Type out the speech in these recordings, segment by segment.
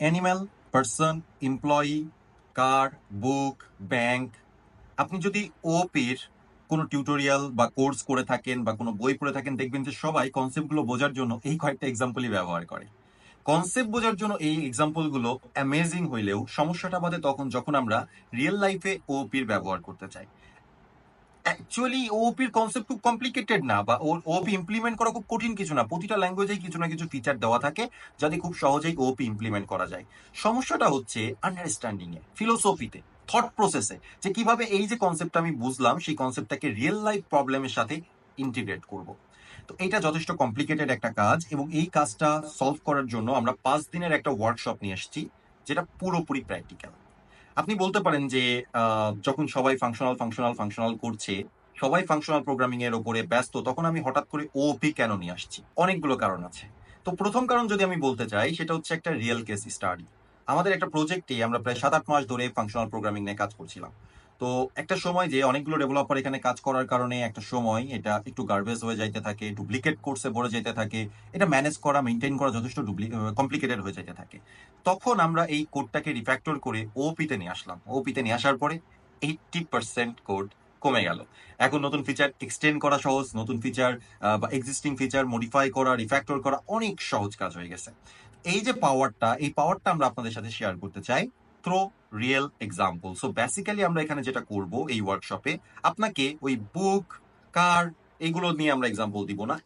Animal person employee car book bank আপনি যদি ওপির কোনো টিউটোরিয়াল বা কোর্স করে থাকেন বা কোনো বই পড়ে থাকেন, দেখবেন যে সবাই কনসেপ্টগুলো বোঝার জন্য এই কয়েকটা এক্সাম্পলই ব্যবহার করে। কনসেপ্ট বোঝার জন্য এই এক্সাম্পলগুলো অ্যামেজিং হইলেও সমস্যাটা বাদে তখন যখন আমরা রিয়েল লাইফে ওপির ব্যবহার করতে চাই। অ্যাকচুয়ালি ওপির কনসেপ্ট খুব কমপ্লিকেটেড না, বা ওপি ইমপ্লিমেন্ট করা খুব কঠিন কিছু না। প্রতিটা ল্যাঙ্গুয়েজেই কিছু না কিছু ফিচার দেওয়া থাকে, যাতে খুব সহজেই ওপি ইমপ্লিমেন্ট করা যায়। সমস্যাটা হচ্ছে আন্ডারস্ট্যান্ডিং এ ফিলোসফিতে থট প্রসেসে যে কীভাবে এই যে কনসেপ্ট আমি বুঝলাম, সেই কনসেপ্টটাকে রিয়েল লাইফ প্রবলেমের সাথে ইন্টিগ্রেট করব। তো এটা যথেষ্ট কমপ্লিকেটেড একটা কাজ, এবং এই কাজটা সলভ করার জন্য আমরা পাঁচ দিনের একটা ওয়ার্কশপ নিয়ে এসেছি, যেটা পুরোপুরি প্র্যাকটিক্যাল আপনি বলতে পারেন যে যখন সবাই ফাংশনাল ফাংশনাল ফাংশনাল করছে, সবাই ফাংশনাল প্রোগ্রামিং এর উপরে ব্যস্ত, তখন আমি হঠাৎ করে ওপি কেন নিয়ে আসছি? অনেকগুলো কারণ আছে। তো প্রথম কারণ যদি আমি বলতে চাই, সেটা হচ্ছে একটা রিয়েল কেস স্টাডি আমাদের একটা প্রজেক্টে আমরা প্রায় সাত আট মাস ধরে ফাংশনাল প্রোগ্রামিং নিয়ে কাজ করছিলাম। তো একটা সময় যে অনেকগুলো ডেভেলপার এখানে কাজ করার কারণে একটা সময় এটা একটু গার্বেজ হয়ে যাইতে থাকে ডুপ্লিকেট কোর্সে ভরে যেতে থাকে, এটা ম্যানেজ করা মেনটেন করা যথেষ্ট কমপ্লিকেটেড হয়ে যেতে থাকে। তখন আমরা এই কোডটাকে রিফ্যাক্টর করে ওপিতে নিয়ে আসলাম। ওপিতে নিয়ে আসার পরে এইটটি পার্সেন্ট কোড কমে গেল। এখন নতুন ফিচার এক্সটেন্ড করা সহজ, নতুন ফিচার বা এক্সিস্টিং ফিচার মডিফাই করা রিফ্যাক্টর করা অনেক সহজ কাজ হয়ে গেছে। এই যে পাওয়ারটা এই পাওয়ারটা আমরা আপনাদের সাথে শেয়ার করতে চাই। Through real example so basically আমরা এখানে যেটা করব এই ওয়ার্কশপে আপনাকে ওই বুক কার এগুলো নিয়ে আমরা এক্সাম্পল দিব না।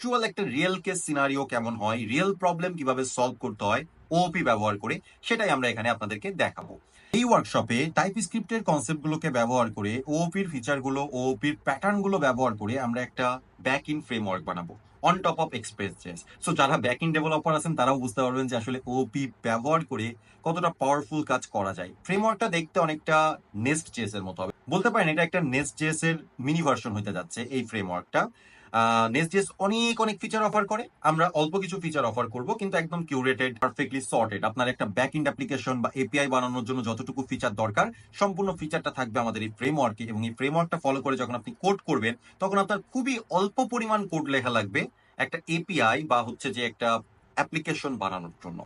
অ্যাকচুয়াল একটা রিয়েল কেস সিনারিও কেমন হয় রিয়েল প্রবলেম কীভাবে সলভ করতে হয় ওপি ব্যবহার করে সেটাই আমরা এখানে আপনাদেরকে দেখাবো। এই ওয়ার্কশপে টাইপ স্ক্রিপ্টের কনসেপ্টগুলোকে ব্যবহার করে ওপির ফিচারগুলো ওপির প্যাটার্নগুলো ব্যবহার করে আমরা একটা ব্যাক ইন ফ্রেমওয়ার্ক বানাবো on top of Express JS so যারা ব্যাক ইন ডেভেলপার আছেন, তারাও বুঝতে পারবেন যে আসলে ওপি ব্যবহার করে কতটা পাওয়ারফুল কাজ করা যায়। ফ্রেমওয়ার্কটা দেখতে অনেকটা নেস্ট জেস এর মতো হবে। বলতে পারেন এটা একটা নেস্ট জেস এর মিনি ভার্সন হতে যাচ্ছে এই ফ্রেমওয়ার্কটা নেক্সট জেস অনেক অনেক ফিচার অফার করে। আমরা অল্প কিছু ফিচার অফার করব, কিন্তু একদম কিউরেটেড পারফেক্টলি সর্টেড আপনার একটা ব্যাক ইন্ড অ্যাপ্লিকেশন বা এপিআই বানানোর জন্য যতটুকু ফিচার দরকার, সম্পূর্ণ ফিচারটা থাকবে আমাদের এই ফ্রেমওয়ার্কে এবং এই ফ্রেমওয়ার্কটা ফলো করে যখন আপনি কোড করবেন, তখন আপনার খুবই অল্প পরিমাণ কোড লেখা লাগবে একটা এপিআই বা হচ্ছে যে একটা অ্যাপ্লিকেশন বানানোর জন্য।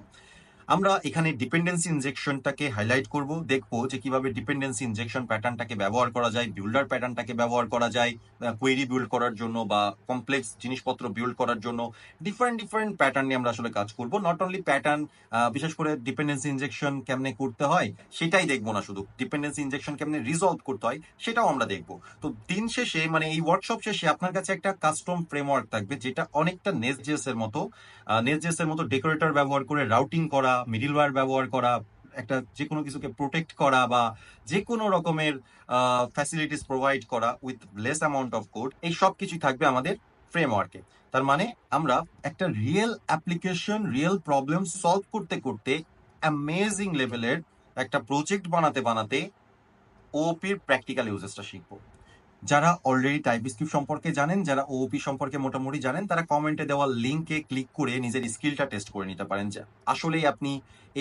আমরা এখানে ডিপেন্ডেন্সি ইনজেকশনটাকে হাইলাইট করব, দেখব যে কীভাবে ডিপেন্ডেন্সি ইনজেকশন প্যাটার্নটাকে ব্যবহার করা যায় বিল্ডার প্যাটার্নটাকে ব্যবহার করা যায় কোয়েরি বিল্ড করার জন্য বা কমপ্লেক্স জিনিসপত্র বিল্ড করার জন্য। ডিফারেন্ট ডিফারেন্ট প্যাটার্ন নিয়ে আমরা আসলে কাজ করব। নট অনলি প্যাটার্ন বিশেষ করে ডিপেন্ডেন্সি ইনজেকশন কেমনে করতে হয়, সেটাই দেখব না শুধু। ডিপেন্ডেন্সি ইনজেকশন কেমনে রিজলভ করতে হয়, সেটাও আমরা দেখব। তো দিন শেষে মানে এই ওয়ার্কশপ শেষে আপনার কাছে একটা কাস্টম ফ্রেমওয়ার্ক থাকবে, যেটা অনেকটা নেসজেস এর মতো নেসজেস এর মতো ডেকোরেটর ব্যবহার করে রাউটিং করা মিডিলওয়্যার ব্যবহার করা, একটা যে কোনো কিছুকে প্রোটেক্ট করা বা যে কোনো রকমের ফ্যাসিলিটিস প্রোভাইড করা with less amount of code এই সব কিছুই থাকবে আমাদের ফ্রেমওয়ার্কে তার মানে আমরা একটা real application real problem solve করতে করতে অ্যামেজিং লেভেলের একটা প্রজেক্ট বানাতে বানাতে ওপির প্র্যাকটিক্যাল ইউজেসটা শিখব। যারা অলরেডি টাইপ স্ক্রিপ্ট সম্পর্কে জানেন, যারা ওপি সম্পর্কে মোটামুটি জানেন, তারা কমেন্টে দেওয়া লিঙ্কে ক্লিক করে নিজের স্কিলটা টেস্ট করে নিতে পারেন। যে আসলেই আপনি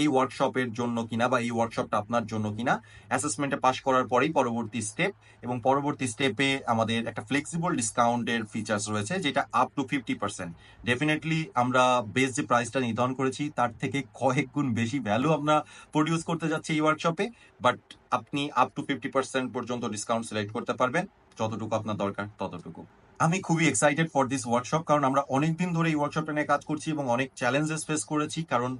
এই ওয়ার্কশপের জন্য কিনা বা এই ওয়ার্কশপটা আপনার জন্য কিনা অ্যাসেসমেন্টে পাস করার পরেই পরবর্তী স্টেপ এবং পরবর্তী স্টেপে আমাদের একটা ফ্লেক্সিবল ডিসকাউন্টের ফিচার্স রয়েছে, যেটা up to fifty percent definitely আমরা বেস যে প্রাইসটা নির্ধারণ করেছি, তার থেকে কয়েক গুণ বেশি ভ্যালু আমরা প্রডিউস করতে যাচ্ছি এই ওয়ার্কশপে বাট আপনি আপ টু ফিফটি পার্সেন্ট পর্যন্ত ডিসকাউন্ট সিলেক্ট করতে পারবেন। যতটুকু আপনার দরকার, ততটুকু। আমি খুবই এক্সাইটেড ফর দিস ওয়ার্কশপ কারণ আমরা অনেক দিন ধরে এই ওয়ার্কশপটা নিয়ে কাজ করছি এবং অনেক চ্যালেঞ্জেস ফেস করেছি কারণ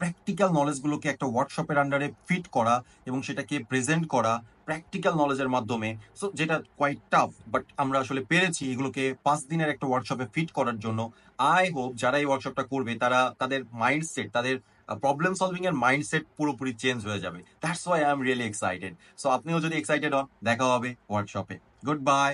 প্র্যাকটিক্যাল নলেজগুলোকে একটা ওয়ার্কশপের আন্ডারে ফিট করা এবং সেটাকে প্রেজেন্ট করা প্র্যাকটিক্যাল নলেজের মাধ্যমে। সো যেটা কোয়াইট টাফ বাট আমরা আসলে পেরেছি এগুলোকে পাঁচ দিনের একটা ওয়ার্কশপে ফিট করার জন্য। আই হোপ যারা এই ওয়ার্কশপটা করবে, তারা তাদের মাইন্ডসেট তাদের প্রবলেম সলভিং এর মাইন্ডসেট পুরোপুরি চেঞ্জ হয়ে যাবে। That's why I am really excited so আপনিও যদি এক্সাইটেড হন, দেখা হবে ওয়ার্কশপে গুড বাই